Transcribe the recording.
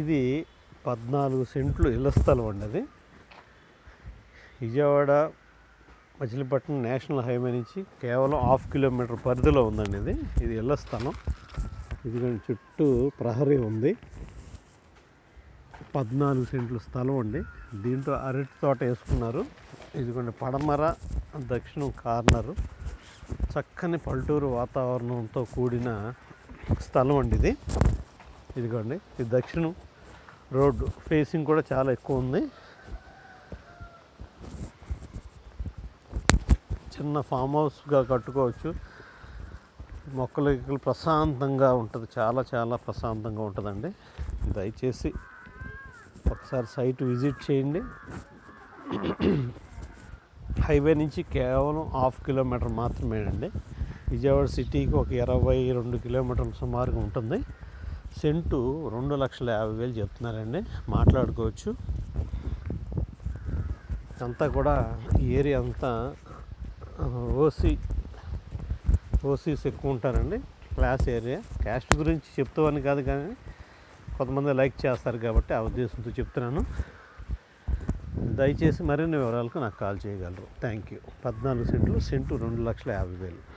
ఇది పద్నాలుగు సెంట్లు ఇళ్ళ స్థలం అండి అది. విజయవాడ మచిలీపట్నం నేషనల్ హైవే నుంచి కేవలం హాఫ్ కిలోమీటర్ పరిధిలో ఉందండి ఇది. ఇది ఇళ్ళ స్థలం. ఇది చుట్టూ ప్రహరీ ఉంది. పద్నాలుగు సెంట్లు స్థలం అండి. దీంట్లో అరటి తోట వేసుకున్నారు. ఇదిగోండి పడమర దక్షిణం కార్నరు. చక్కని పల్లెటూరు వాతావరణంతో కూడిన స్థలం అండి ఇది. ఇదిగోండి ఇది దక్షిణం రోడ్డు ఫేసింగ్ కూడా చాలా ఎక్కువ ఉంది. చిన్న ఫామ్ హౌస్గా కట్టుకోవచ్చు. మొక్కలు ప్రశాంతంగా ఉంటుంది చాలా చాలా ప్రశాంతంగా ఉంటుందండి. దయచేసి ఒకసారి సైట్ విజిట్ చేయండి. హైవే నుంచి కేవలం హాఫ్ కిలోమీటర్ మాత్రమేనండి. విజయవాడ సిటీకి ఒక ఇరవై రెండు కిలోమీటర్ల సుమారుగా ఉంటుంది. సెంటు రెండు లక్షల యాభై వేలు చెప్తున్నారండి. మాట్లాడుకోవచ్చు. అంతా కూడా ఈ ఏరియా అంతా ఓసీ ఓసీస్ ఎక్కువ ఉంటారండి. Class area. క్యాస్ట్ గురించి చెప్తామని కాదు కానీ కొంతమంది లైక్ చేస్తారు కాబట్టి ఆ ఉద్దేశంతో చెప్తున్నాను. దయచేసి మరిన్ని వివరాలకు నాకు కాల్ చేయగలరు. Thank you. పద్నాలుగు సెంట్లు సెంటు రెండు లక్షల యాభై వేలు.